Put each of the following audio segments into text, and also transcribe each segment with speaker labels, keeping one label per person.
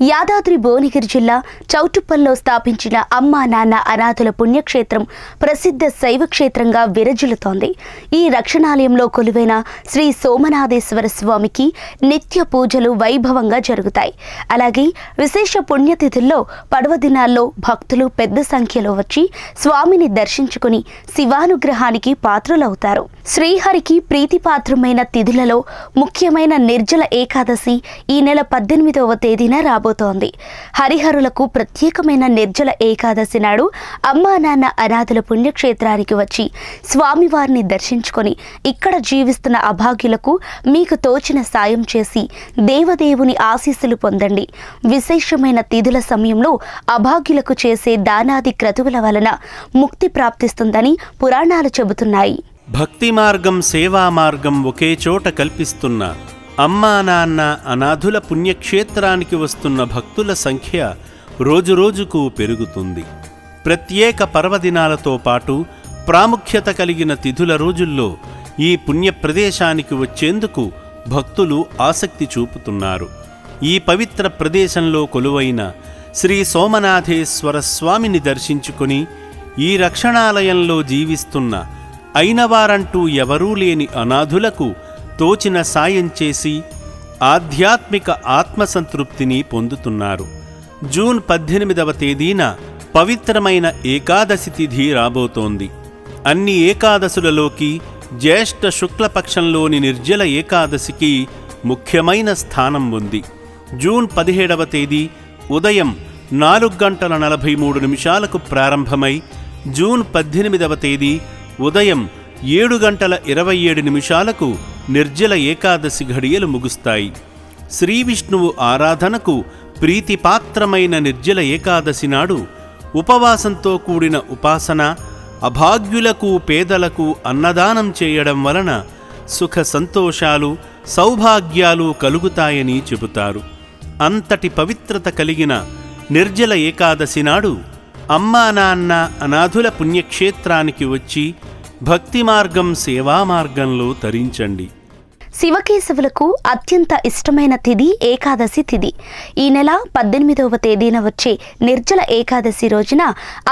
Speaker 1: యాదాద్రి భువనగిరి జిల్లా చౌటుప్పల్లో స్థాపించిన అమ్మా నాన్న అనాథుల పుణ్యక్షేత్రం ప్రసిద్ధ శైవ క్షేత్రంగా విరజిల్లుతోంది. ఈ రక్షణాలయంలో కొలువైన శ్రీ సోమనాథేశ్వర స్వామికి నిత్య పూజలు వైభవంగా జరుగుతాయి. అలాగే విశేష పుణ్యతిథుల్లో పర్వదినాల్లో భక్తులు పెద్ద సంఖ్యలో వచ్చి స్వామిని దర్శించుకుని శివానుగ్రహానికి పాత్రులవుతారు. శ్రీహరికి ప్రీతిపాత్రమైన తిథులలో ముఖ్యమైన నిర్జల ఏకాదశి ఈ నెల పద్దెనిమిదవ తేదీన రాబో హరిహరులకు ప్రత్యేకమైన నిర్జల ఏకాదశి నాడు అమ్మా నాన్న అనాథుల పుణ్యక్షేత్రానికి వచ్చి స్వామివారిని దర్శించుకొని ఇక్కడ జీవిస్తున్న అభాగ్యులకు మీకు తోచిన సాయం చేసి దేవదేవుని ఆశీస్సులు పొందండి. విశేషమైన తిథుల సమయంలో అభాగ్యులకు చేసే దానాది క్రతువుల వలన ముక్తి ప్రాప్తిస్తుందని పురాణాలు చెబుతున్నాయి.
Speaker 2: భక్తి మార్గం సేవా మార్గం ఒకే చోట కల్పిస్తున్న అమ్మా నాన్న అనాథుల పుణ్యక్షేత్రానికి వస్తున్న భక్తుల సంఖ్య రోజురోజుకు పెరుగుతుంది. ప్రత్యేక పర్వదినాలతో పాటు ప్రాముఖ్యత కలిగిన తిథుల రోజుల్లో ఈ పుణ్య ప్రదేశానికి వచ్చేందుకు భక్తులు ఆసక్తి చూపుతున్నారు. ఈ పవిత్ర ప్రదేశంలో కొలువైన శ్రీ సోమనాథేశ్వర స్వామిని దర్శించుకొని ఈ రక్షణాలయంలో జీవిస్తున్న అయినవారంటూ ఎవరూ లేని అనాథులకు తోచిన సాయం చేసి ఆధ్యాత్మిక ఆత్మసంతృప్తిని పొందుతున్నారు. జూన్ పద్దెనిమిదవ తేదీన పవిత్రమైన ఏకాదశి తిథి రాబోతోంది. అన్ని ఏకాదశులలోకి జ్యేష్ఠ శుక్లపక్షంలోని నిర్జల ఏకాదశికి ముఖ్యమైన స్థానం ఉంది. జూన్ పదిహేడవ తేదీ ఉదయం నాలుగు గంటల నలభై మూడు నిమిషాలకు ప్రారంభమై జూన్ పద్దెనిమిదవ తేదీ ఉదయం ఏడు గంటల ఇరవై ఏడు నిమిషాలకు నిర్జల ఏకాదశి ఘడియలు ముగుస్తాయి. శ్రీ విష్ణువు ఆరాధనకు ప్రీతిపాత్రమైన నిర్జల ఏకాదశి నాడు ఉపవాసంతో కూడిన ఉపాసన అభాగ్యులకు పేదలకు అన్నదానం చేయడం వలన సుఖ సంతోషాలు సౌభాగ్యాలు కలుగుతాయని చెబుతారు. అంతటి పవిత్రత కలిగిన నిర్జల ఏకాదశి నాడు అమ్మా నాన్న అనాథుల పుణ్యక్షేత్రానికి వచ్చి భక్తి మార్గం సేవా మార్గంలో తరించండి.
Speaker 1: శివకేశవులకు అత్యంత ఇష్టమైన తిథి ఏకాదశి తిథి. ఈ నెల పద్దెనిమిదవ తేదీన వచ్చే నిర్జల ఏకాదశి రోజున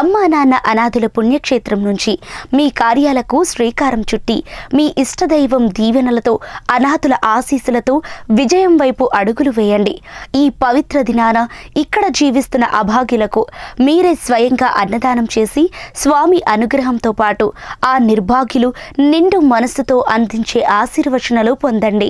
Speaker 1: అమ్మా నాన్న అనాథుల పుణ్యక్షేత్రం నుంచి మీ కార్యాలకు శ్రీకారం చుట్టి మీ ఇష్టదైవం దీవెనలతో అనాథుల ఆశీస్సులతో విజయం వైపు అడుగులు వేయండి. ఈ పవిత్ర దినాన ఇక్కడ జీవిస్తున్న అభాగ్యులకు మీరే స్వయంగా అన్నదానం చేసి స్వామి అనుగ్రహంతో పాటు ఆ నిర్భాగ్యులు నిండు మనస్సుతో అందించే ఆశీర్వచనలు పొందండి